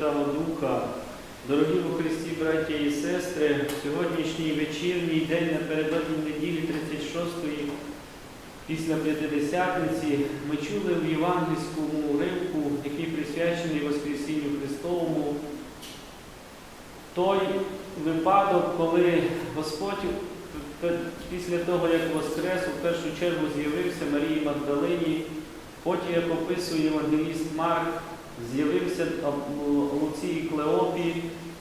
Святого Духа. Дорогі у Христі, браття і сестри, сьогоднішній вечірній день напередодні неділі 36-ї, після П'ятидесятниці, ми чули в євангельському уривку, який присвячений Воскресінню Христовому, той випадок, коли Господь після того, як Воскрес, у першу чергу з'явився Марії Магдалині, потім, як описує Євангеліст Марк, з'явився Луці і Клеопі,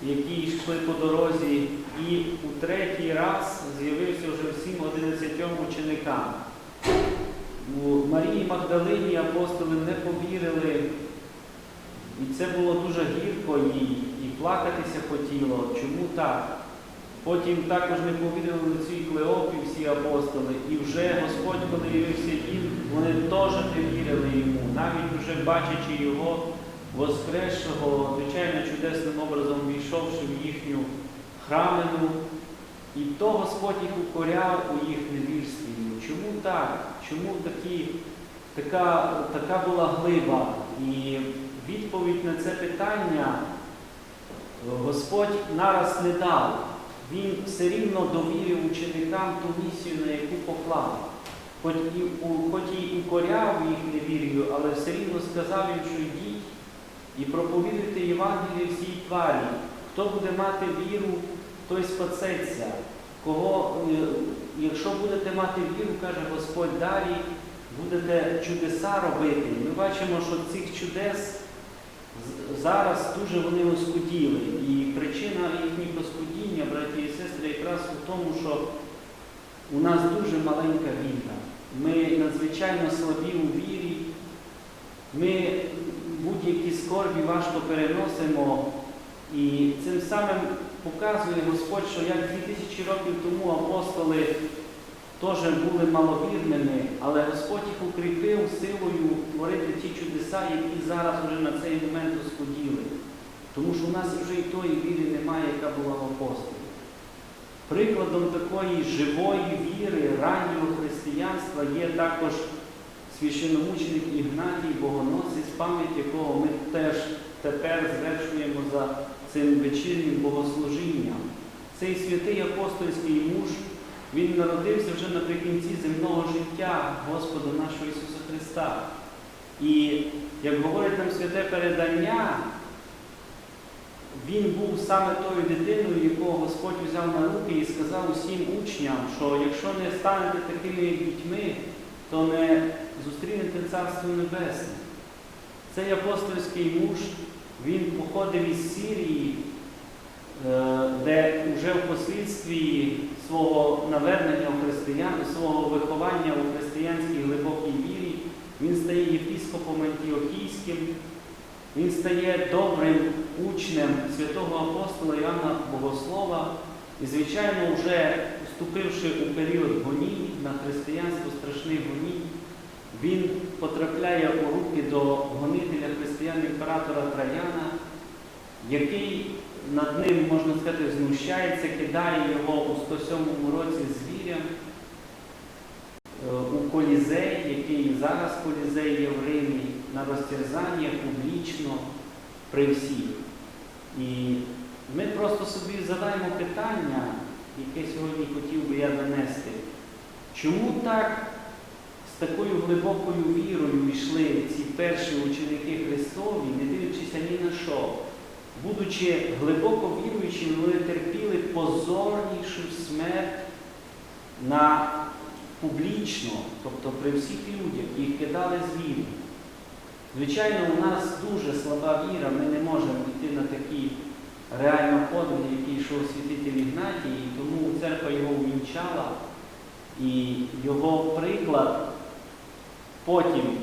які йшли по дорозі, і у третій раз з'явився вже всім 11 ученикам. У Марії Магдалині апостоли не повірили, і це було дуже гірко їй, і плакатися хотіло. Чому так? Потім також не повірили Луці і Клеопі всі апостоли, і вже Господь, коли явився їм, вони теж не вірили навіть вже бачачи його Воскресшого, звичайно, чудесним образом війшовши в їхню храмину, і то Господь їх укоряв у їх невірстві. Чому так? Чому такі, така, така була глиба? І відповідь на це питання Господь нараз не дав. Він все рівно довірив ученикам ту місію, на яку поклав. Хоч і, хоч і укоряв їх невір'ю, але все рівно сказав їм, що йдіть і проповідуйте Євангеліє всій тварі. Хто буде мати віру, той спасеться. Кого, е, якщо будете мати віру, каже Господь, далі будете чудеса робити. Ми бачимо, що цих чудес зараз дуже вони оскуділи. І причина їхніх оскудіння, браті і сестри, якраз у тому, що у нас дуже маленька віра. Ми надзвичайно слабі у вірі. Ми будь-які скорбі важко переносимо. І цим самим показує Господь, що як 2000 років тому апостоли теж були маловірними, але Господь їх укріпив силою творити ті чудеса, які зараз вже на цей момент оскуділи. Тому що у нас вже і тої віри немає, яка була в апостолів. Прикладом такої живої віри раннього християнства є також священомученик Ігнатій Богоносець, пам'ять якого ми теж тепер звершуємо за цим вечірнім богослужінням. Цей святий апостольський муж, він народився вже наприкінці земного життя Господа нашого Ісуса Христа. І, як говорить нам святе передання, він був саме тою дитиною, якого Господь взяв на руки і сказав усім учням, що якщо не станете такими дітьми, то не зустрінете Царство Небесне. Цей апостольський муж, він походив із Сирії, е, де вже в послідстві свого навернення у християн, свого виховання у християнській глибокій вірі, він стає єпіскопом Антіохійським, він стає добрим учнем святого апостола Іоанна Богослова і, звичайно, вже вступивши у період гоній на християнство страшних гоній, він потрапляє у руки до гонителя християн імператора Траяна, який над ним, можна сказати, знущається, кидає його у 107 році звірям е, у колізей, який зараз колізей є в Римі, на розтерзання публічно при всіх. І ми просто собі задаємо питання, яке сьогодні хотів би я донести. Чому так з такою глибокою вірою йшли ці перші ученики Христові, не дивлячись ні на що? Будучи глибоко віруючими, вони терпіли позорнішу смерть на публічно, тобто при всіх людях, їх кидали з віри. Звичайно, у нас дуже слаба віра, ми не можемо йти на такі реально подвиги, які йшов святитель Ігнатій, і тому церква його увінчала, і його приклад потім,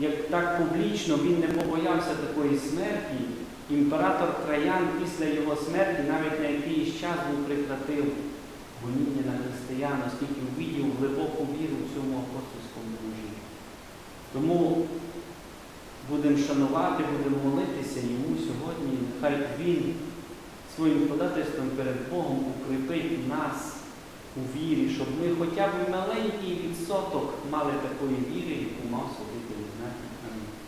як так публічно він не побоявся такої смерті, імператор Траян після його смерті навіть на якийсь час був прекратив гоніння на християн, оскільки увидів глибоку віру в цьому апостольському мужі. Тому будемо шанувати, будемо молитися йому сьогодні. Нехай він своїм подательством перед Богом укріпить нас у вірі, щоб ми хоча б маленький відсоток мали такої віри, яку мав собі Ігнатій.